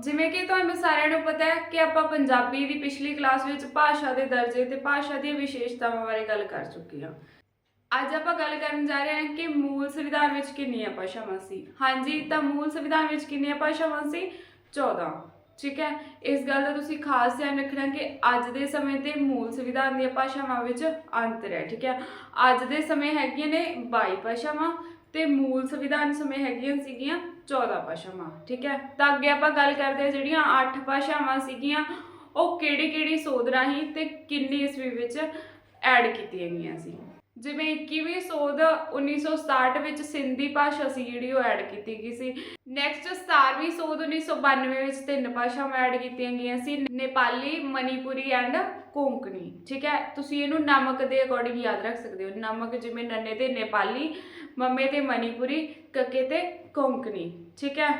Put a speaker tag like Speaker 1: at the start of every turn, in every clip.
Speaker 1: ਜਿਵੇਂ ਕਿ ਤੁਹਾਨੂੰ ਸਾਰਿਆਂ ਨੂੰ ਪਤਾ ਹੈ ਕਿ ਆਪਾਂ ਪੰਜਾਬੀ ਦੀ ਪਿਛਲੀ ਕਲਾਸ ਵਿੱਚ ਭਾਸ਼ਾ ਦੇ ਦਰਜੇ ਤੇ ਭਾਸ਼ਾ ਦੀਆਂ ਵਿਸ਼ੇਸ਼ਤਾਵਾਂ ਬਾਰੇ ਗੱਲ ਕਰ ਚੁੱਕੇ ਹਾਂ। ਅੱਜ ਆਪਾਂ ਗੱਲ ਕਰਨ ਜਾ ਰਹੇ ਹਾਂ ਕਿ ਮੂਲ ਸੰਵਿਧਾਨ ਵਿੱਚ ਕਿੰਨੀਆਂ ਭਾਸ਼ਾਵਾਂ ਸੀ। ਹਾਂਜੀ, ਤਾਂ ਮੂਲ ਸੰਵਿਧਾਨ ਵਿੱਚ ਕਿੰਨੀਆਂ ਭਾਸ਼ਾਵਾਂ ਸੀ? 14 ਠੀਕ ਹੈ? ਇਸ ਗੱਲ ਦਾ ਤੁਸੀਂ ਖਾਸ ਧਿਆਨ ਰੱਖਣਾ ਕਿ ਅੱਜ ਦੇ ਸਮੇਂ ਤੇ ਮੂਲ ਸੰਵਿਧਾਨ ਦੀਆਂ ਭਾਸ਼ਾਵਾਂ ਵਿੱਚ ਅੰਤਰ ਹੈ। ਠੀਕ ਹੈ? ਅੱਜ ਦੇ ਸਮੇਂ ਹੈਗੀਆਂ ਨੇ 22 ਭਾਸ਼ਾਵਾਂ ਤੇ ਮੂਲ ਸੰਵਿਧਾਨ ਸਮੇਂ ਹੈਗੀਆਂ ਸੀਗੀਆਂ 14 ਭਾਸ਼ਾਵਾਂ, ਠੀਕ ਹੈ? ਤਾਂ ਅੱਗੇ ਆਪਾਂ ਗੱਲ ਕਰਦੇ ਹਾਂ ਜਿਹੜੀਆਂ 8 ਭਾਸ਼ਾਵਾਂ ਸੀਗੀਆਂ, ਉਹ ਕਿਹੜੀ ਕਿਹੜੀ ਸੋਧ ਰਾਹੀਂ ਤੇ ਕਿੰਨੀ ਈਸਵੀ ਵਿੱਚ ਐਡ ਕੀਤੀਆਂ ਗਈਆਂ ਸੀ? ਜਿਵੇਂ 21ਵੀਂ ਸੋਧ 1967 ਵਿੱਚ ਸਿੰਧੀ ਭਾਸ਼ਾ ਸੀ ਜਿਹੜੀ ਉਹ ਐਡ ਕੀਤੀ ਗਈ ਸੀ। ਨੈਕਸਟ 17ਵੀਂ ਸੋਧ 1992 ਵਿੱਚ ਤਿੰਨ ਭਾਸ਼ਾਵਾਂ ਐਡ ਕੀਤੀਆਂ ਗਈਆਂ ਸੀ, ਨੇਪਾਲੀ, ਮਨੀਪੁਰੀ ਐਂਡ ਕੋਂਕਣੀ, ਠੀਕ ਹੈ? ਤੁਸੀਂ ਇਹਨੂੰ ਨਮਕ ਦੇ ਅਕੋਰਡਿੰਗ ਯਾਦ ਰੱਖ ਸਕਦੇ ਹੋ। ਨਮਕ ਜਿਵੇਂ ਨੰਨੇ ਤੇ ਨੇਪਾਲੀ, ਮੰਮੇ ਤੇ ਮਨੀਪੁਰੀ, ਕੱਕੇ ਤੇ ਕੋਂਕਣੀ, ਠੀਕ ਹੈ?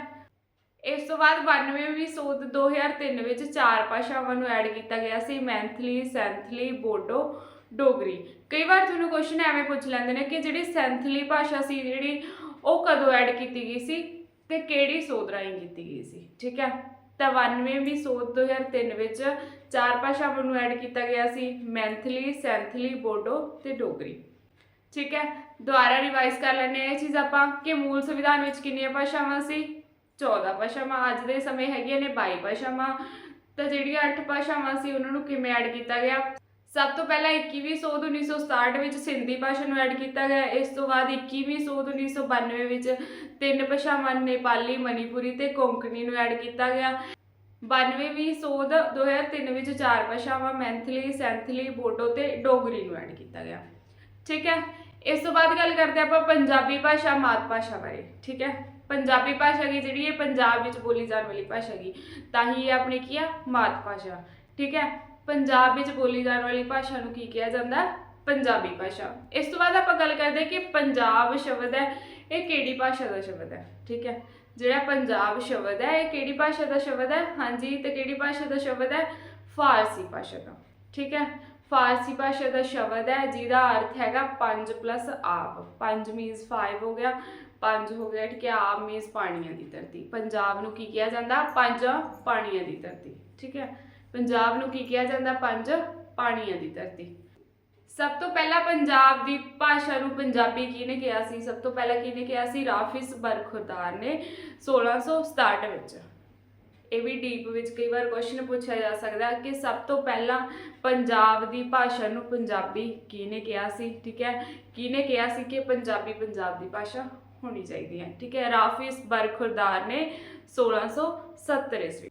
Speaker 1: ਇਸ ਤੋਂ ਬਾਅਦ 92ਵੀਂ ਸੋਧ 2003 ਵਿੱਚ ਚਾਰ ਭਾਸ਼ਾਵਾਂ ਨੂੰ ਐਡ ਕੀਤਾ ਗਿਆ ਸੀ, ਮੈਂਥਲੀ, ਸੈਂਥਲੀ, ਬੋਡੋ, ਡੋਗਰੀ। ਕਈ ਵਾਰ ਤੁਹਾਨੂੰ ਕੁਐਸਚਨ ਐਵੇਂ ਪੁੱਛ ਲੈਂਦੇ ਨੇ ਕਿ ਜਿਹੜੀ ਸੈਂਥਲੀ ਭਾਸ਼ਾ ਸੀ, ਜਿਹੜੀ ਉਹ ਕਦੋਂ ਐਡ ਕੀਤੀ ਗਈ ਸੀ ਤੇ ਕਿਹੜੀ ਸੋਧ ਰਾਹੀਂ ਕੀਤੀ ਗਈ ਸੀ, ਠੀਕ ਹੈ? ਤਾਂ 92ਵੀਂ ਸੋਧ 2003 ਵਿੱਚ ਚਾਰ ਭਾਸ਼ਾਵਾਂ ਨੂੰ ਐਡ ਕੀਤਾ ਗਿਆ ਸੀ, ਮੈਂਥਲੀ, ਸੈਂਥਲੀ, ਬੋਡੋ ਤੇ ਡੋਗਰੀ। ਠੀਕ ਹੈ, ਦੁਬਾਰਾ ਰਿਵਾਈਜ਼ ਕਰ ਲੈਂਦੇ ਹਾਂ ਇਹ ਚੀਜ਼ ਆਪਾਂ ਕਿ ਮੂਲ ਸੰਵਿਧਾਨ ਵਿੱਚ ਕਿੰਨੀਆਂ ਭਾਸ਼ਾਵਾਂ ਸੀ? 14 ਭਾਸ਼ਾਵਾਂ, ਅੱਜ ਦੇ ਸਮੇਂ ਹੈਗੀਆਂ ਨੇ 22 ਭਾਸ਼ਾਵਾਂ। ਤਾਂ ਜਿਹੜੀਆਂ 8 ਭਾਸ਼ਾਵਾਂ ਸੀ, ਉਹਨਾਂ ਨੂੰ ਕਿਵੇਂ ਐਡ ਕੀਤਾ ਗਿਆ? ਸਭ ਤੋਂ ਪਹਿਲਾਂ 21ਵੀਂ ਸੋਧ 1967 ਵਿੱਚ ਸਿੰਧੀ ਭਾਸ਼ਾ ਨੂੰ ਐਡ ਕੀਤਾ ਗਿਆ। ਇਸ ਤੋਂ ਬਾਅਦ 21ਵੀਂ ਸੋਧ 1992 ਵਿੱਚ ਤਿੰਨ ਭਾਸ਼ਾਵਾਂ ਨੇਪਾਲੀ, ਮਨੀਪੁਰੀ ਤੇ ਕੋਂਕਣੀ ਨੂੰ ਐਡ ਕੀਤਾ ਗਿਆ। 92ਵੀਂ ਸੋਧ 2003 ਵਿੱਚ ਚਾਰ ਭਾਸ਼ਾਵਾਂ ਮੈਂਥਲੀ, ਸੈਂਥਲੀ, ਬੋਡੋ ਤੇ ਡੋਗਰੀ ਨੂੰ ਐਡ ਕੀਤਾ ਗਿਆ। ਠੀਕ ਹੈ? ਇਸ ਤੋਂ ਬਾਅਦ ਗੱਲ ਕਰਦੇ ਆਪਾਂ ਪੰਜਾਬੀ ਭਾਸ਼ਾ ਮਾਤ ਭਾਸ਼ਾ ਬਾਰੇ, ਠੀਕ ਹੈ? ਪੰਜਾਬੀ ਭਾਸ਼ਾ ਕੀ ਜਿਹੜੀ ਇਹ ਪੰਜਾਬ ਵਿੱਚ ਬੋਲੀ ਜਾਣ ਵਾਲੀ ਭਾਸ਼ਾ ਕੀ ਤਾਂ ਹੀ ਇਹ ਆਪਣੀ ਕੀ ਆ? ਮਾਤ ਭਾਸ਼ਾ। ਠੀਕ ਹੈ? ਪੰਜਾਬ ਵਿੱਚ ਬੋਲੀ ਜਾਣ ਵਾਲੀ ਭਾਸ਼ਾ ਨੂੰ ਕੀ ਕਿਹਾ ਜਾਂਦਾ? ਪੰਜਾਬੀ ਭਾਸ਼ਾ। ਇਸ ਤੋਂ ਬਾਅਦ ਆਪਾਂ ਗੱਲ ਕਰਦੇ ਕਿ ਪੰਜਾਬ ਸ਼ਬਦ ਹੈ, ਇਹ ਕਿਹੜੀ ਭਾਸ਼ਾ ਦਾ ਸ਼ਬਦ ਹੈ? ਠੀਕ ਹੈ? ਜਿਹੜਾ ਪੰਜਾਬ ਸ਼ਬਦ ਹੈ, ਇਹ ਕਿਹੜੀ ਭਾਸ਼ਾ ਦਾ ਸ਼ਬਦ ਹੈ? ਹਾਂਜੀ, ਤੇ ਕਿਹੜੀ ਭਾਸ਼ਾ ਦਾ ਸ਼ਬਦ ਹੈ? ਫਾਰਸੀ ਭਾਸ਼ਾ ਦਾ। ਠੀਕ ਹੈ? ਫਾਰਸੀ ਭਾਸ਼ਾ ਦਾ ਸ਼ਬਦ ਹੈ, ਜਿਹਦਾ ਅਰਥ ਹੈਗਾ 5 ਆਪ। 5 ਮੀਨਸ 5 ਹੋ ਗਿਆ 5 ਹੋ ਗਿਆ, ਠੀਕ ਹੈ, ਆਪ ਮੀਨਸ ਪਾਣੀਆਂ ਦੀ ਧਰਤੀ। ਪੰਜਾਬ ਨੂੰ ਕੀ ਕਿਹਾ ਜਾਂਦਾ? ਪੰਜ ਪਾਣੀਆਂ ਦੀ ਧਰਤੀ, ਠੀਕ ਹੈ? ਪੰਜਾਬ ਨੂੰ ਕੀ ਕਿਹਾ ਜਾਂਦਾ? ਪੰਜ ਪਾਣੀਆਂ ਦੀ ਧਰਤੀ। ਸਭ ਤੋਂ ਪਹਿਲਾਂ ਪੰਜਾਬ ਦੀ ਭਾਸ਼ਾ ਨੂੰ ਪੰਜਾਬੀ ਕਿਹਨੇ ਕਿਹਾ ਸੀ? ਸਭ ਤੋਂ ਪਹਿਲਾਂ ਕਿਹਨੇ ਕਿਹਾ ਸੀ? ਰਾਫਿਸ ਬਰਖੁਰਦਾਰ ਨੇ 1667 ਵਿੱਚ। ਇਹ ਵੀ ਡੀਪ ਵਿੱਚ ਕਈ ਵਾਰ ਕੁਐਸਚਨ ਪੁੱਛਿਆ ਜਾ ਸਕਦਾ ਕਿ ਸਭ ਤੋਂ ਪਹਿਲਾਂ ਪੰਜਾਬ ਦੀ ਭਾਸ਼ਾ ਨੂੰ ਪੰਜਾਬੀ ਕਿਹਨੇ ਕਿਹਾ ਸੀ? ਠੀਕ ਹੈ? ਕਿਹਨੇ ਕਿਹਾ ਸੀ ਕਿ ਪੰਜਾਬੀ ਪੰਜਾਬ ਦੀ ਭਾਸ਼ਾ ਹੋਣੀ ਚਾਹੀਦੀ ਹੈ? ਠੀਕ ਹੈ? ਰਾਫਿਸ ਬਰਖੁਰਦਾਰ ਨੇ 1670 ਈਸਵੀ।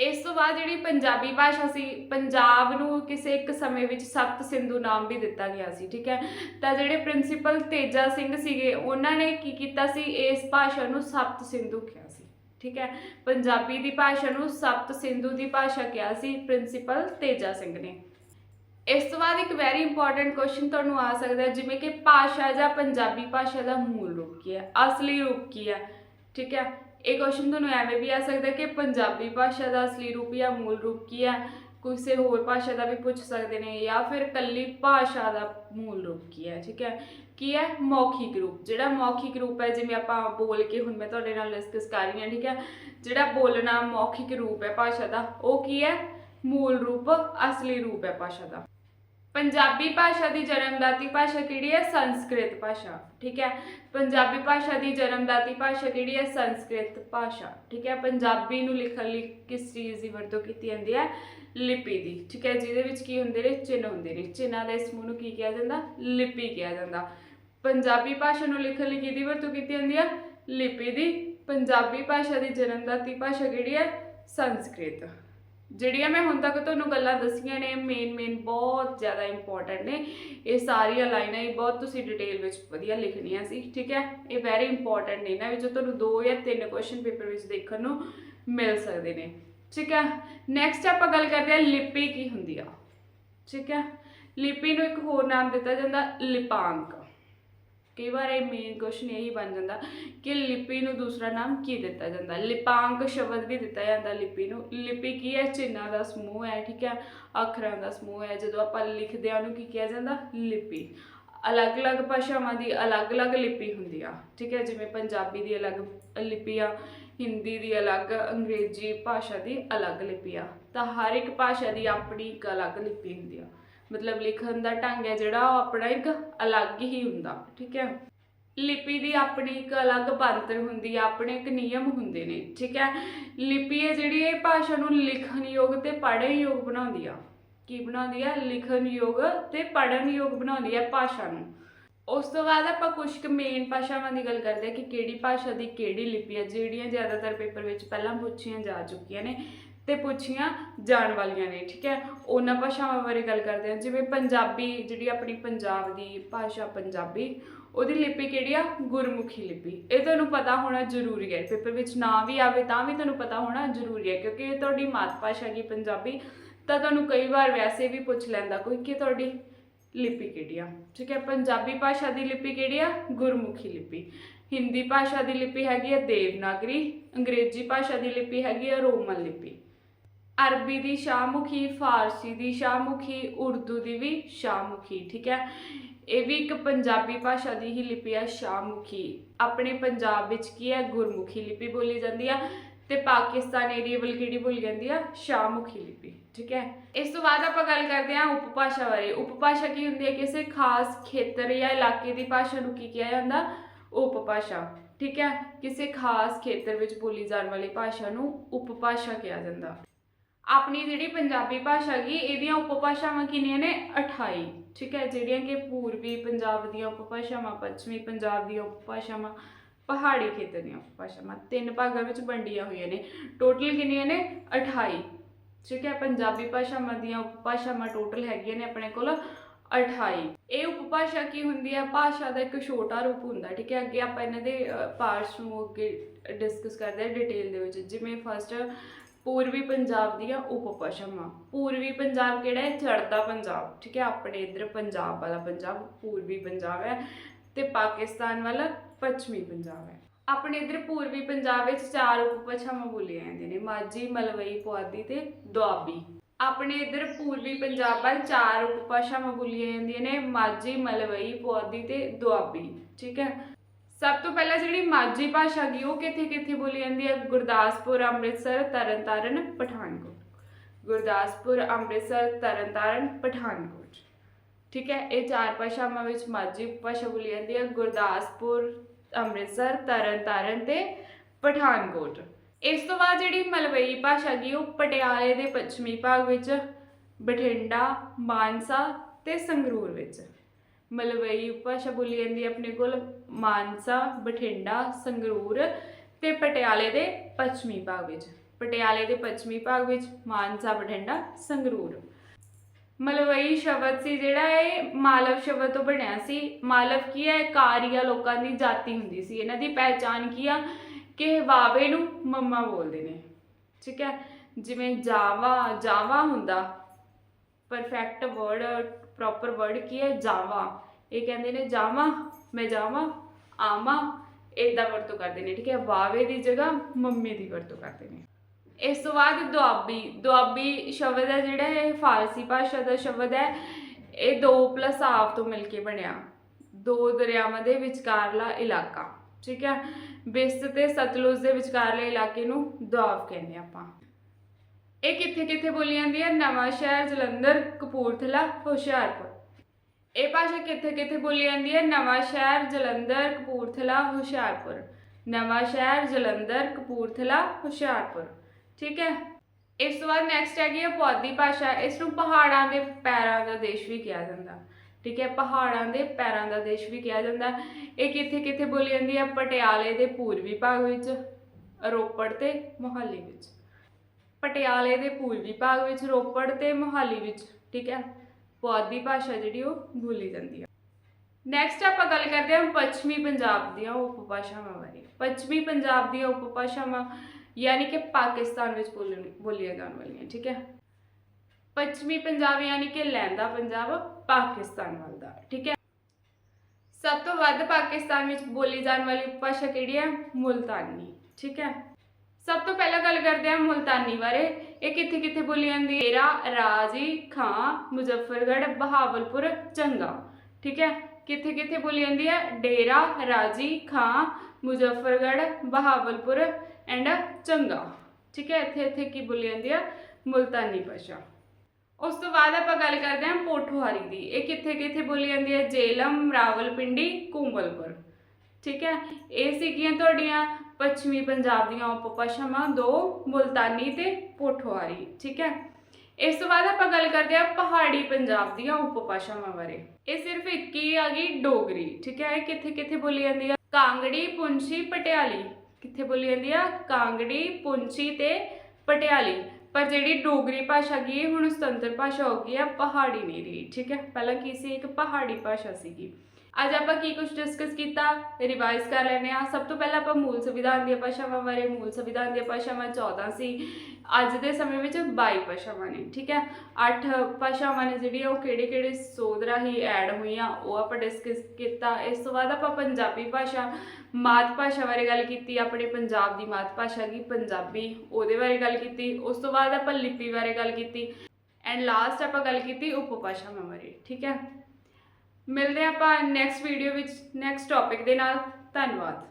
Speaker 1: ਇਸ ਤੋਂ ਬਾਅਦ ਜਿਹੜੀ ਪੰਜਾਬੀ ਭਾਸ਼ਾ ਸੀ, ਪੰਜਾਬ ਨੂੰ ਕਿਸੇ ਇੱਕ ਸਮੇਂ ਵਿੱਚ ਸਪਤ ਸਿੰਧੂ ਨਾਮ ਵੀ ਦਿੱਤਾ ਗਿਆ ਸੀ। ਠੀਕ ਹੈ? ਤਾਂ ਜਿਹੜੇ ਪ੍ਰਿੰਸੀਪਲ ਤੇਜਾ ਸਿੰਘ ਸੀਗੇ, ਉਹਨਾਂ ਨੇ ਕੀ ਕੀਤਾ ਸੀ? ਇਸ ਭਾਸ਼ਾ ਨੂੰ ਸਪਤ ਸਿੰਧੂ ਕਿਹਾ ਸੀ। ਠੀਕ ਹੈ? ਪੰਜਾਬੀ ਦੀ ਭਾਸ਼ਾ ਨੂੰ ਸਪਤ ਸਿੰਧੂ ਦੀ ਭਾਸ਼ਾ ਕਿਹਾ ਸੀ, ਪ੍ਰਿੰਸੀਪਲ ਤੇਜਾ ਸਿੰਘ ਨੇ। ਇਸ ਤੋਂ ਬਾਅਦ ਇੱਕ ਵੈਰੀ ਇੰਪੋਰਟੈਂਟ ਕੁਐਸਚਨ ਤੁਹਾਨੂੰ ਆ ਸਕਦਾ ਹੈ, ਜਿਵੇਂ ਕਿ ਭਾਸ਼ਾ ਜਾਂ ਪੰਜਾਬੀ ਭਾਸ਼ਾ ਦਾ ਮੂਲ ਰੂਪ ਕੀ ਹੈ? ਅਸਲੀ ਰੂਪ ਕੀ ਹੈ? ਠੀਕ ਹੈ? ਇਹ ਕੁਐਸਚਨ ਤੁਹਾਨੂੰ ਐਵੇਂ ਵੀ ਆ ਸਕਦਾ ਕਿ ਪੰਜਾਬੀ ਭਾਸ਼ਾ ਦਾ ਅਸਲੀ ਰੂਪ ਜਾਂ ਮੂਲ ਰੂਪ ਕੀ ਹੈ? ਕਿਸੇ ਹੋਰ ਭਾਸ਼ਾ ਦਾ ਵੀ ਪੁੱਛ ਸਕਦੇ ਨੇ ਜਾਂ ਫਿਰ ਕੱਲੀ ਭਾਸ਼ਾ ਦਾ ਮੂਲ ਰੂਪ ਕੀ ਹੈ, ਠੀਕ ਹੈ? ਕੀ ਹੈ? ਮੌਖਿਕ ਰੂਪ। ਜਿਹੜਾ ਮੌਖਿਕ ਰੂਪ ਹੈ, ਜਿਵੇਂ ਆਪਾਂ ਬੋਲ ਕੇ ਹੁਣ ਮੈਂ ਤੁਹਾਡੇ ਨਾਲ ਡਿਸਕਸ ਕਰ ਰਹੀ ਹਾਂ, ਠੀਕ ਹੈ? ਜਿਹੜਾ ਬੋਲਣਾ ਮੌਖਿਕ ਰੂਪ ਹੈ ਭਾਸ਼ਾ ਦਾ, ਉਹ ਕੀ ਹੈ? ਮੂਲ ਰੂਪ, ਅਸਲੀ ਰੂਪ ਹੈ ਭਾਸ਼ਾ ਦਾ। ਪੰਜਾਬੀ ਭਾਸ਼ਾ ਦੀ ਜਨਮਦਾਤੀ ਭਾਸ਼ਾ ਕਿਹੜੀ ਹੈ? ਸੰਸਕ੍ਰਿਤ ਭਾਸ਼ਾ। ਠੀਕ ਹੈ? ਪੰਜਾਬੀ ਭਾਸ਼ਾ ਦੀ ਜਨਮਦਾਤੀ ਭਾਸ਼ਾ ਕਿਹੜੀ ਹੈ? ਸੰਸਕ੍ਰਿਤ ਭਾਸ਼ਾ। ਠੀਕ ਹੈ? ਪੰਜਾਬੀ ਨੂੰ ਲਿਖਣ ਲਈ ਕਿਸ ਚੀਜ਼ ਦੀ ਵਰਤੋਂ ਕੀਤੀ ਜਾਂਦੀ ਹੈ? ਲਿਪੀ ਦੀ। ਠੀਕ ਹੈ? ਜਿਹਦੇ ਵਿੱਚ ਕੀ ਹੁੰਦੇ ਨੇ? ਚਿੰਨ੍ਹ ਹੁੰਦੇ ਨੇ। ਚਿੰਨ੍ਹਾਂ ਦੇ ਸਮੂਹ ਨੂੰ ਕੀ ਕਿਹਾ ਜਾਂਦਾ? ਲਿਪੀ ਕਿਹਾ ਜਾਂਦਾ। ਪੰਜਾਬੀ ਭਾਸ਼ਾ ਨੂੰ ਲਿਖਣ ਲਈ ਕਿਹਦੀ ਵਰਤੋਂ ਕੀਤੀ ਜਾਂਦੀ ਹੈ? ਲਿਪੀ ਦੀ। ਪੰਜਾਬੀ ਭਾਸ਼ਾ ਦੀ ਜਨਮਦਾਤੀ ਭਾਸ਼ਾ ਕਿਹੜੀ ਹੈ? ਸੰਸਕ੍ਰਿਤ। ਜਿਹੜੀਆਂ ਮੈਂ ਹੁਣ ਤੱਕ ਤੁਹਾਨੂੰ ਗੱਲਾਂ ਦੱਸੀਆਂ ਨੇ ਮੇਨ ਮੇਨ ਬਹੁਤ ਜ਼ਿਆਦਾ ਇੰਪੋਰਟੈਂਟ ਨੇ। ਇਹ ਸਾਰੀਆਂ ਲਾਈਨਾਂ ਹੀ ਬਹੁਤ ਤੁਸੀਂ ਡਿਟੇਲ ਵਿੱਚ ਵਧੀਆ ਲਿਖਣੀਆਂ ਸੀ, ਠੀਕ ਹੈ? ਇਹ ਵੈਰੀ ਇੰਪੋਰਟੈਂਟ ਨੇ। ਇਹਨਾਂ ਵਿੱਚੋਂ ਤੁਹਾਨੂੰ ਦੋ ਜਾਂ ਤਿੰਨ ਕੁਐਸਚਨ ਪੇਪਰ ਵਿੱਚ ਦੇਖਣ ਨੂੰ ਮਿਲ ਸਕਦੇ ਨੇ, ਠੀਕ ਹੈ? ਨੈਕਸਟ ਆਪਾਂ ਗੱਲ ਕਰਦੇ ਹਾਂ ਲਿਪੀ ਕੀ ਹੁੰਦੀ ਆ, ਠੀਕ ਹੈ? ਲਿਪੀ ਨੂੰ ਇੱਕ ਹੋਰ ਨਾਮ ਦਿੱਤਾ ਜਾਂਦਾ ਲਿਪਾਂਕ। ਕਈ ਵਾਰ ਇਹ ਮੇਨ ਕੁਐਸਚਨ ਇਹੀ ਬਣ ਜਾਂਦਾ ਕਿ ਲਿਪੀ ਨੂੰ ਦੂਸਰਾ ਨਾਮ ਕੀ ਦਿੱਤਾ ਜਾਂਦਾ? ਲਿਪਾਂਕ ਸ਼ਬਦ ਵੀ ਦਿੱਤਾ ਜਾਂਦਾ ਲਿਪੀ ਨੂੰ। ਲਿਪੀ ਕੀ ਹੈ? ਚਿੰਨ੍ਹਾਂ ਦਾ ਸਮੂਹ ਹੈ, ਠੀਕ ਹੈ? ਅੱਖਰਾਂ ਦਾ ਸਮੂਹ ਹੈ। ਜਦੋਂ ਆਪਾਂ ਲਿਖਦੇ ਆ ਉਹਨੂੰ ਕੀ ਕਿਹਾ ਜਾਂਦਾ? ਲਿਪੀ। ਅਲੱਗ-ਅਲੱਗ ਭਾਸ਼ਾਵਾਂ ਦੀ ਅਲੱਗ-ਅਲੱਗ ਲਿਪੀ ਹੁੰਦੀ ਆ ਠੀਕ ਹੈ? ਜਿਵੇਂ ਪੰਜਾਬੀ ਦੀ ਅਲੱਗ ਲਿਪੀ ਆ ਹਿੰਦੀ ਦੀ ਅਲੱਗ, ਅੰਗਰੇਜ਼ੀ ਭਾਸ਼ਾ ਦੀ ਅਲੱਗ ਲਿਪੀ ਆ ਤਾਂ ਹਰ ਇੱਕ ਭਾਸ਼ਾ ਦੀ ਆਪਣੀ ਇੱਕ ਅਲੱਗ ਲਿਪੀ ਹੁੰਦੀ ਆ। ਮਤਲਬ ਲਿਖਣ ਦਾ ਢੰਗ ਹੈ ਜਿਹੜਾ ਉਹ ਆਪਣਾ ਇੱਕ ਅਲੱਗ ਹੀ ਹੁੰਦਾ, ਠੀਕ ਹੈ? ਲਿਪੀ ਦੀ ਆਪਣੀ ਇੱਕ ਅਲੱਗ ਬਣਤਰ ਹੁੰਦੀ ਆ ਆਪਣੇ ਇੱਕ ਨਿਯਮ ਹੁੰਦੇ ਨੇ, ਠੀਕ ਹੈ? ਲਿਪੀ ਹੈ ਜਿਹੜੀ ਇਹ ਭਾਸ਼ਾ ਨੂੰ ਲਿਖਣ ਯੋਗ ਤੇ ਪੜ੍ਹਨ ਯੋਗ ਬਣਾਉਂਦੀ ਆ। ਕੀ ਬਣਾਉਂਦੀ ਆ? ਲਿਖਣ ਯੋਗ ਤੇ ਪੜ੍ਹਨ ਯੋਗ ਬਣਾਉਂਦੀ ਆ ਭਾਸ਼ਾ ਨੂੰ। ਉਸ ਤੋਂ ਬਾਅਦ ਆਪਾਂ ਕੁਝ ਕੁ ਮੇਨ ਭਾਸ਼ਾਵਾਂ ਦੀ ਗੱਲ ਕਰਦੇ ਹਾਂ ਕਿ ਕਿਹੜੀ ਭਾਸ਼ਾ ਦੀ ਕਿਹੜੀ ਲਿਪੀ ਹੈ ਜਿਹੜੀਆਂ ਜ਼ਿਆਦਾਤਰ ਪੇਪਰ ਵਿੱਚ ਪਹਿਲਾਂ ਪੁੱਛੀਆਂ ਜਾ ਚੁੱਕੀਆਂ ਨੇ। ਤੇ ਪੁੱਛੀਆਂ ਜਾਣ ਵਾਲੀਆਂ ਨੇ, ਠੀਕ ਹੈ? ਉਹਨਾਂ ਭਾਸ਼ਾਵਾਂ ਬਾਰੇ ਗੱਲ ਕਰਦੇ ਹਾਂ, ਜਿਵੇਂ ਪੰਜਾਬੀ ਜਿਹੜੀ ਆਪਣੀ ਪੰਜਾਬ ਦੀ ਭਾਸ਼ਾ ਪੰਜਾਬੀ, ਉਹਦੀ ਲਿਪੀ ਕਿਹੜੀ ਆ? ਗੁਰਮੁਖੀ ਲਿਪੀ। ਇਹ ਤੁਹਾਨੂੰ ਪਤਾ ਹੋਣਾ ਜ਼ਰੂਰੀ ਹੈ, ਪੇਪਰ ਵਿੱਚ ਨਾ ਵੀ ਆਵੇ ਤਾਂ ਵੀ ਤੁਹਾਨੂੰ ਪਤਾ ਹੋਣਾ ਜ਼ਰੂਰੀ ਹੈ, ਕਿਉਂਕਿ ਇਹ ਤੁਹਾਡੀ ਮਾਤ ਭਾਸ਼ਾ ਕੀ ਪੰਜਾਬੀ, ਤਾਂ ਤੁਹਾਨੂੰ ਕਈ ਵਾਰ ਵੈਸੇ ਵੀ ਪੁੱਛ ਲੈਂਦਾ ਕੋਈ ਕਿ ਤੁਹਾਡੀ ਲਿਪੀ ਕਿਹੜੀ ਆ? ਠੀਕ ਹੈ, ਪੰਜਾਬੀ ਭਾਸ਼ਾ ਦੀ ਲਿਪੀ ਕਿਹੜੀ ਆ? ਗੁਰਮੁਖੀ ਲਿਪੀ। ਹਿੰਦੀ ਭਾਸ਼ਾ ਦੀ ਲਿਪੀ ਹੈਗੀ ਆ ਦੇਵਨਾਗਰੀ, ਅੰਗਰੇਜ਼ੀ ਭਾਸ਼ਾ ਦੀ ਲਿਪੀ ਹੈਗੀ ਆ ਰੋਮਨ ਲਿਪੀ। ਅਰਬੀ ਦੀ ਸ਼ਾਹਮੁਖੀ, ਫਾਰਸੀ ਦੀ ਸ਼ਾਹਮੁਖੀ, ਉਰਦੂ ਦੀ ਵੀ ਸ਼ਾਹਮੁਖੀ, ਠੀਕ ਹੈ? ਇਹ ਵੀ ਇੱਕ ਪੰਜਾਬੀ ਭਾਸ਼ਾ ਦੀ ਹੀ ਲਿਪੀ ਹੈ, ਸ਼ਾਹਮੁਖੀ। ਆਪਣੇ ਪੰਜਾਬ ਵਿੱਚ ਕੀ ਹੈ? ਗੁਰਮੁਖੀ ਲਿਪੀ ਬੋਲੀ ਜਾਂਦੀ ਆ ਤੇ ਪਾਕਿਸਤਾਨ ਏਰੀਆ ਵੱਲ ਕਿਹੜੀ ਬੋਲੀ ਜਾਂਦੀ ਆ, ਸ਼ਾਹਮੁਖੀ ਲਿਪੀ, ਠੀਕ ਹੈ? ਇਸ ਤੋਂ ਬਾਅਦ ਆਪਾਂ ਗੱਲ ਕਰਦੇ ਹਾਂ ਉਪਭਾਸ਼ਾ ਬਾਰੇ। ਉਪਭਾਸ਼ਾ ਕੀ ਹੁੰਦੀ ਹੈ? ਕਿਸੇ ਖਾਸ ਖੇਤਰ ਜਾਂ ਇਲਾਕੇ ਦੀ ਭਾਸ਼ਾ ਨੂੰ ਕੀ ਕਿਹਾ ਜਾਂਦਾ? ਉਪਭਾਸ਼ਾ, ਠੀਕ ਹੈ? ਕਿਸੇ ਖਾਸ ਖੇਤਰ ਵਿੱਚ ਬੋਲੀ ਜਾਣ ਵਾਲੀ ਭਾਸ਼ਾ ਨੂੰ ਉਪਭਾਸ਼ਾ ਕਿਹਾ ਜਾਂਦਾ। ਆਪਣੀ ਜਿਹੜੀ ਪੰਜਾਬੀ ਭਾਸ਼ਾ ਗਈ ਇਹਦੀਆਂ ਉਪਭਾਸ਼ਾਵਾਂ ਕਿੰਨੀਆਂ ਨੇ? 28 ਠੀਕ ਹੈ, ਜਿਹੜੀਆਂ ਕਿ ਪੂਰਬੀ ਪੰਜਾਬ ਦੀਆਂ ਉਪਭਾਸ਼ਾਵਾਂ, ਪੱਛਮੀ ਪੰਜਾਬ ਦੀਆਂ ਉਪਭਾਸ਼ਾਵਾਂ, ਪਹਾੜੀ ਖੇਤਰ ਦੀਆਂ ਉਪਭਾਸ਼ਾਵਾਂ, ਤਿੰਨ ਭਾਗਾਂ ਵਿੱਚ ਵੰਡੀਆਂ ਹੋਈਆਂ ਨੇ। ਟੋਟਲ ਕਿੰਨੀਆਂ ਨੇ? 28 ਠੀਕ ਹੈ, ਪੰਜਾਬੀ ਭਾਸ਼ਾਵਾਂ ਦੀਆਂ ਉਪਭਾਸ਼ਾਵਾਂ ਟੋਟਲ ਹੈਗੀਆਂ ਨੇ ਆਪਣੇ ਕੋਲ 28 ਇਹ ਉਪਭਾਸ਼ਾ ਕੀ ਹੁੰਦੀ ਹੈ? ਭਾਸ਼ਾ ਦਾ ਇੱਕ ਛੋਟਾ ਰੂਪ ਹੁੰਦਾ, ਠੀਕ ਹੈ। ਅੱਗੇ ਆਪਾਂ ਇਹਨਾਂ ਦੇ ਪਾਰਟਸ ਨੂੰ ਅੱਗੇ ਡਿਸਕਸ ਕਰਦੇ ਹਾਂ ਡਿਟੇਲ ਦੇ ਵਿੱਚ। ਜਿਵੇਂ ਫਸਟ ਪੂਰਬੀ ਪੰਜਾਬ ਦੀਆਂ ਉਪਭਾਸ਼ਾਵਾਂ ਪੂਰਬੀ ਪੰਜਾਬ ਕਿਹੜਾ ਹੈ ਚੜ੍ਹਦਾ ਪੰਜਾਬ ਠੀਕ ਹੈ ਆਪਣੇ ਇਧਰ ਪੰਜਾਬ ਵਾਲਾ ਪੰਜਾਬ ਪੂਰਬੀ ਪੰਜਾਬ ਹੈ ਤੇ ਪਾਕਿਸਤਾਨ ਵਾਲਾ ਪੱਛਮੀ ਪੰਜਾਬ ਹੈ ਆਪਣੇ ਇਧਰ ਪੂਰਬੀ ਪੰਜਾਬ ਵਿੱਚ ਚਾਰ ਉਪਭਾਸ਼ਾਵਾਂ ਬੋਲੀਆਂ ਜਾਂਦੀਆਂ ਨੇ ਮਾਝੀ ਮਲਵਈ ਪੁਆਧੀ ਤੇ ਦੁਆਬੀ ਆਪਣੇ ਇਧਰ ਪੂਰਬੀ ਪੰਜਾਬ ਵੱਲ ਚਾਰ ਉਪਭਾਸ਼ਾਵਾਂ ਬੋਲੀਆਂ ਜਾਂਦੀਆਂ ਨੇ ਮਾਝੀ ਮਲਵਈ ਪੁਆਧੀ ਤੇ ਦੁਆਬੀ ਠੀਕ ਹੈ ਸਭ ਤੋਂ ਪਹਿਲਾਂ ਜਿਹੜੀ ਮਾਝੀ ਭਾਸ਼ਾ ਗਈ ਉਹ ਕਿੱਥੇ ਕਿੱਥੇ ਬੋਲੀ ਜਾਂਦੀ ਹੈ? ਗੁਰਦਾਸਪੁਰ, ਅੰਮ੍ਰਿਤਸਰ, ਤਰਨਤਾਰਨ, ਪਠਾਨਕੋਟ। ਗੁਰਦਾਸਪੁਰ, ਅੰਮ੍ਰਿਤਸਰ, ਤਰਨਤਾਰਨ, ਪਠਾਨਕੋਟ। ਠੀਕ ਹੈ, ਇਹ ਚਾਰ ਭਾਸ਼ਾਵਾਂ ਵਿੱਚ ਮਾਝੀ ਭਾਸ਼ਾ ਬੋਲੀ ਜਾਂਦੀ ਹੈ। ਗੁਰਦਾਸਪੁਰ, ਅੰਮ੍ਰਿਤਸਰ, ਤਰਨਤਾਰਨ ਤੇ ਪਠਾਨਕੋਟ। ਇਸ ਤੋਂ ਬਾਅਦ ਜਿਹੜੀ ਮਲਵਈ ਭਾਸ਼ਾ ਗਈ ਉਹ ਪਟਿਆਲੇ ਦੇ ਪੱਛਮੀ ਭਾਗ ਵਿੱਚ, ਬਠਿੰਡਾ, ਮਾਨਸਾ ਤੇ ਸੰਗਰੂਰ ਵਿੱਚ। ਮਲਵਈ ਉਪਭਾਸ਼ਾ ਬੋਲੀ ਜਾਂਦੀ ਹੈ ਆਪਣੇ ਕੋਲ, ਮਾਨਸਾ, ਬਠਿੰਡਾ, ਸੰਗਰੂਰ ਤੇ ਪਟਿਆਲੇ ਦੇ ਪੱਛਮੀ ਭਾਗ ਵਿੱਚ। ਪਟਿਆਲੇ ਦੇ ਪੱਛਮੀ ਭਾਗ ਵਿੱਚ ਮਾਨਸਾ, ਬਠਿੰਡਾ, ਸੰਗਰੂਰ। ਮਲਵਈ ਸ਼ਬਦ ਸੀ ਜਿਹੜਾ ਇਹ ਮਾਲਵ ਸ਼ਬਦ ਤੋਂ ਬਣਿਆ ਸੀ। ਮਾਲਵ ਕੀ ਹੈ? ਕਾਰੀਆ ਲੋਕਾਂ ਦੀ ਜਾਤੀ ਹੁੰਦੀ ਸੀ। ਇਹਨਾਂ ਦੀ ਪਹਿਚਾਨ ਕੀ ਆ? ਕਿ ਇਹ ਵਾਵੇ ਨੂੰ ਮੰਮਾ ਬੋਲਦੇ ਨੇ। ਠੀਕ ਹੈ? ਜਿਵੇਂ ਜਾਵਾ ਜਾਵਾ ਹੁੰਦਾ। ਪਰਫੈਕਟ ਵਰਡ ਪ੍ਰੋਪਰ ਵਰਡ ਕੀ ਹੈ? ਜਾਵਾ। ਇਹ ਕਹਿੰਦੇ ਨੇ, ਜਾਵਾ, ਮੈਂ ਜਾਵਾ ਆਮਾ ਇਦਾਂ ਵਰਤੋਂ ਕਰਦੇ ਨੇ, ਠੀਕ ਹੈ? ਵਾਵੇ ਦੀ ਜਗ੍ਹਾ, ਮੰਮੀ ਦੀ ਵਰਤੋਂ ਕਰਦੇ ਨੇ। ਇਸ ਤੋਂ ਬਾਅਦ ਦੁਆਬੀ। ਦੁਆਬੀ ਸ਼ਬਦ ਹੈ ਜਿਹੜਾ, ਇਹ ਫਾਰਸੀ ਭਾਸ਼ਾ ਦਾ ਸ਼ਬਦ ਹੈ। ਇਹ 2 ਪਲੱਸ ਆਫ ਤੋਂ ਮਿਲ ਕੇ ਬਣਿਆ। ਦੋ ਦਰਿਆਵਾਂ ਦੇ ਵਿਚਕਾਰਲਾ ਇਲਾਕਾ, ਠੀਕ ਹੈ? ਬਿਸਤ ਤੇ ਸਤਲੁਜ ਦੇ ਵਿਚਕਾਰਲੇ ਇਲਾਕੇ ਨੂੰ ਦੁਆਬ ਕਹਿੰਦੇ ਆਪਾਂ। ਇਹ ਕਿੱਥੇ ਕਿੱਥੇ ਬੋਲੀ ਜਾਂਦੀ ਹੈ ਨਵਾਂ ਸ਼ਹਿਰ, ਜਲੰਧਰ, ਕਪੂਰਥਲਾ, ਹੁਸ਼ਿਆਰਪੁਰ। ਇਹ ਭਾਸ਼ਾ ਕਿੱਥੇ ਕਿੱਥੇ ਬੋਲੀ ਜਾਂਦੀ ਹੈ ਨਵਾਂ ਸ਼ਹਿਰ, ਜਲੰਧਰ, ਕਪੂਰਥਲਾ, ਹੁਸ਼ਿਆਰਪੁਰ। ਨਵਾਂ ਸ਼ਹਿਰ, ਜਲੰਧਰ, ਕਪੂਰਥਲਾ, ਹੁਸ਼ਿਆਰਪੁਰ। ਠੀਕ ਹੈ? ਇਸ ਤੋਂ ਬਾਅਦ ਨੈਕਸਟ ਹੈਗੀ ਹੈ ਪੁਆਧੀ ਭਾਸ਼ਾ। ਇਸ ਨੂੰ ਪਹਾੜਾਂ ਦੇ ਪੈਰਾਂ ਦਾ ਦੇਸ਼ ਵੀ ਕਿਹਾ ਜਾਂਦਾ। ਠੀਕ ਹੈ? ਪਹਾੜਾਂ ਦੇ ਪੈਰਾਂ ਦਾ ਦੇਸ਼ ਵੀ ਕਿਹਾ ਜਾਂਦਾ। ਇਹ ਕਿੱਥੇ ਕਿੱਥੇ ਬੋਲੀ ਜਾਂਦੀ ਹੈ ਪਟਿਆਲੇ ਦੇ ਪੂਰਬੀ ਭਾਗ ਵਿੱਚ ਰੋਪੜ ਤੇ ਮੋਹਾਲੀ ਵਿੱਚ। ਪਟਿਆਲੇ ਦੇ ਪੂਰਬੀ ਭਾਗ ਵਿੱਚ, ਰੋਪੜ ਤੇ ਮੋਹਾਲੀ ਵਿੱਚ, ਠੀਕ ਹੈ? ਪੁਆਧੀ ਭਾਸ਼ਾ ਜਿਹੜੀ ਉਹ ਬੋਲੀ ਜਾਂਦੀ ਹੈ ਨੈਕਸਟ ਆਪਾਂ ਗੱਲ ਕਰਦੇ ਹਾਂ ਪੱਛਮੀ ਪੰਜਾਬ ਦੀਆਂ ਉਪਭਾਸ਼ਾਵਾਂ ਬਾਰੇ। ਪੱਛਮੀ ਪੰਜਾਬ ਦੀਆਂ ਉਪਭਾਸ਼ਾਵਾਂ ਯਾਨੀ ਕਿ ਪਾਕਿਸਤਾਨ ਵਿੱਚ ਬੋਲਣ- ਬੋਲੀਆਂ ਜਾਣ ਵਾਲੀਆਂ, ਠੀਕ ਹੈ? ਪੱਛਮੀ ਪੰਜਾਬ ਯਾਨੀ ਕਿ ਲਹਿੰਦਾ ਪੰਜਾਬ, ਪਾਕਿਸਤਾਨ ਵੱਲ ਦਾ, ਠੀਕ ਹੈ? ਸਭ ਤੋਂ ਵੱਧ ਪਾਕਿਸਤਾਨ ਵਿੱਚ ਬੋਲੀ ਜਾਣ ਵਾਲੀ ਉਪਭਾਸ਼ਾ ਕਿਹੜੀ ਹੈ? ਮੁਲਤਾਨੀ, ਠੀਕ ਹੈ? ਸਭ ਤੋਂ ਪਹਿਲਾਂ ਗੱਲ ਕਰਦੇ ਹਾਂ ਮੁਲਤਾਨੀ ਬਾਰੇ। ਇਹ ਕਿੱਥੇ ਕਿੱਥੇ ਬੋਲੀ ਜਾਂਦੀ ਹੈ? ਡੇਰਾ ਰਾਜੀ ਖਾਂ, ਮੁਜ਼ੱਫਰਗੜ੍ਹ, ਬਹਾਵਲਪੁਰ, ਚੰਗਾ। ਠੀਕ ਹੈ? ਕਿੱਥੇ ਕਿੱਥੇ ਬੋਲੀ ਜਾਂਦੀ ਹੈ? ਡੇਰਾ, ਰਾਜੀ ਖਾਂ, ਮੁਜ਼ੱਫਰਗੜ੍ਹ, ਬਹਾਵਲਪੁਰ ਐਂਡ ਚੰਗਾ। ਠੀਕ ਹੈ? ਇੱਥੇ ਇੱਥੇ ਕੀ ਬੋਲੀ ਜਾਂਦੀ ਹੈ? ਮੁਲਤਾਨੀ ਭਾਸ਼ਾ। ਉਸ ਤੋਂ ਬਾਅਦ ਆਪਾਂ ਗੱਲ ਕਰਦੇ ਹਾਂ ਪੋਠੋਹਾਰੀ ਦੀ। ਇਹ ਕਿੱਥੇ ਕਿੱਥੇ ਬੋਲੀ ਜਾਂਦੀ ਹੈ? ਜੇਲਮ, ਰਾਵਲਪਿੰਡੀ ਕੁੰਬਲਪੁਰ ਠੀਕ ਹੈ? ਇਹ ਸੀਗੀਆਂ ਤੁਹਾਡੀਆਂ ਪੱਛਮੀ ਪੰਜਾਬ ਦੀਆਂ ਉਪਭਾਸ਼ਾਵਾਂ, ਦੋ ਮੁਲਤਾਨੀ ਤੇ ਪੋਠੋਹਾਰੀ ਠੀਕ ਹੈ? ਇਸ ਤੋਂ ਬਾਅਦ ਆਪਾਂ ਗੱਲ ਕਰਦੇ ਹਾਂ ਪਹਾੜੀ ਪੰਜਾਬ ਦੀਆਂ ਉਪਭਾਸ਼ਾਵਾਂ ਬਾਰੇ। ਇਹ ਸਿਰਫ ਇੱਕ ਹੀ ਆ ਗਈ, ਡੋਗਰੀ, ਠੀਕ ਹੈ? ਇਹ ਕਿੱਥੇ ਕਿੱਥੇ ਬੋਲੀ ਜਾਂਦੀ ਆ? ਕਾਂਗੜੀ, ਪੁੰਛੀ, ਪਟਿਆਲੀ। ਕਿੱਥੇ ਬੋਲੀ ਜਾਂਦੀ ਆ? ਕਾਂਗੜੀ, ਪੁੰਛੀ ਤੇ ਪਟਿਆਲੀ। ਪਰ ਜਿਹੜੀ ਡੋਗਰੀ ਭਾਸ਼ਾ ਗਈ ਹੁਣ ਸੁਤੰਤਰ ਭਾਸ਼ਾ ਹੋ ਗਈ ਆ, ਪਹਾੜੀ ਨਹੀਂ ਰਹੀ, ਠੀਕ ਹੈ? ਪਹਿਲਾਂ ਕੀ ਸੀ? ਇੱਕ ਪਹਾੜੀ ਭਾਸ਼ਾ ਸੀਗੀ। ਅੱਜ ਆਪਾਂ ਕੀ ਕੁਝ ਡਿਸਕਸ ਕੀਤਾ ਰਿਵਾਈਜ਼ ਕਰ ਲੈਨੇ ਆ ਸਭ ਤੋਂ ਪਹਿਲਾਂ ਆਪਾਂ ਮੂਲ ਸੰਵਿਧਾਨ ਦੀਆਂ ਭਾਸ਼ਾਵਾਂ ਬਾਰੇ, ਮੂਲ ਸੰਵਿਧਾਨ ਦੀਆਂ ਭਾਸ਼ਾਵਾਂ 14 ਸੀ। ਅੱਜ ਦੇ ਸਮੇਂ ਵਿੱਚ 22 ਭਾਸ਼ਾਵਾਂ ਨੇ, ਠੀਕ ਹੈ? 8 ਭਾਸ਼ਾਵਾਂ ਨੇ ਜਿਹੜੀਆਂ, ਉਹ ਕਿਹੜੇ ਕਿਹੜੇ ਸੋਧ ਰਾਹੀਂ ਐਡ ਹੋਈਆਂ, ਉਹ ਆਪਾਂ ਡਿਸਕਸ ਕੀਤਾ। ਇਸ ਤੋਂ ਬਾਅਦ ਆਪਾਂ ਪੰਜਾਬੀ ਭਾਸ਼ਾ, ਮਾਤ ਭਾਸ਼ਾ ਬਾਰੇ ਗੱਲ ਕੀਤੀ, ਆਪਣੇ ਪੰਜਾਬ ਦੀ ਮਾਤ ਭਾਸ਼ਾ ਦੀ ਪੰਜਾਬੀ, ਉਹਦੇ ਬਾਰੇ ਗੱਲ ਕੀਤੀ। ਉਸ ਤੋਂ ਬਾਅਦ ਆਪਾਂ ਲਿਪੀ ਬਾਰੇ ਗੱਲ ਕੀਤੀ। ਐਂਡ ਲਾਸਟ ਆਪਾਂ ਗੱਲ ਕੀਤੀ ਉਪਭਾਸ਼ਾਵਾਂ ਬਾਰੇ, ਠੀਕ ਹੈ? ਮਿਲਦੇ ਹਾਂ ਆਪਾਂ ਨੈਕਸਟ ਵੀਡੀਓ ਵਿੱਚ ਨੈਕਸਟ ਟੌਪਿਕ ਦੇ ਨਾਲ। ਧੰਨਵਾਦ।